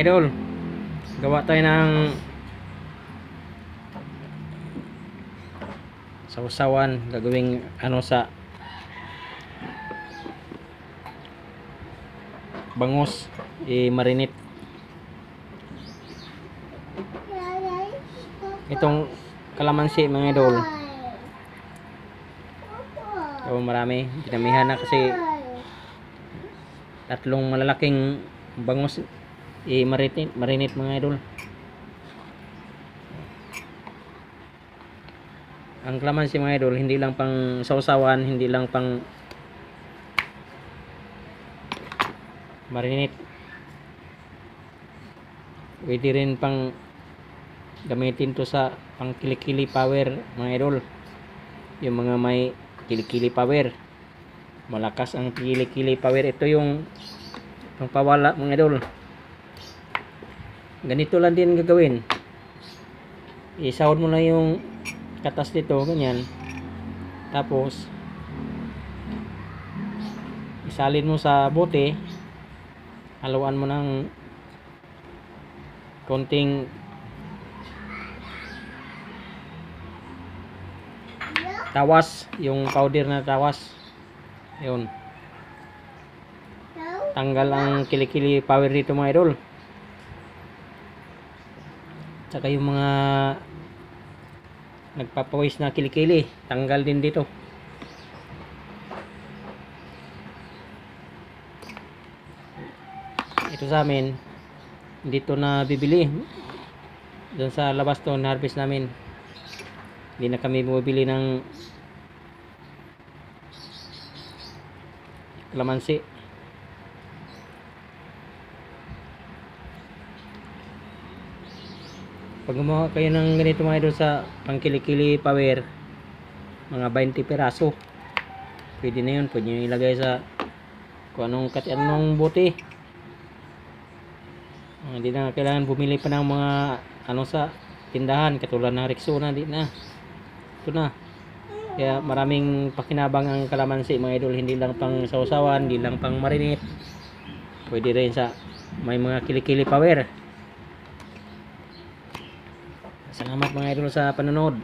idol. Gawa tayo ng sausawan gagawing ano sa bangus i-marinate. Itong kalamansi mga idol. So marami. Dinamihan na kasi tatlong malalaking bangus i-marinate marinate mga idol. Ang kalamansi mga idol hindi lang pang sausawan hindi lang pang marinate. Pwede rin pang gamitin to sa pang kilikili power mga idol. Yung mga may kilikili power. Malakas ang kilikili power. Ito yung pangpawala mga idol ganito lang din gagawin. Isahod mo lang yung katas dito ganyan. Tapos isalin mo sa bote. Haluan mo ng konting tawas yung powder na tawas. Yun. Tanggal ang kilikili power dito mga idol tsaka yung mga nagpapawis na kilikili tanggal din dito. Ito sa amin dito na bibili. Doon sa labas to harvest namin. Hindi na kami bumibili ng kalamansi pag gumawa kayo ng ganito mga idol sa pangkilikili power mga 20 peraso pwede na yun. Pwede nyo ilagay sa kung anong kat anong buti Ah, hindi na kailangan bumili pa ng mga ano sa tindahan. Katulad ng Rexona di na. Ito na. Kaya maraming pakinabang ang kalamansi mga idol. Hindi lang pang sausawan hindi lang pang marinate. Pwede rin sa may mga kilikili power salamat mga idol sa panonood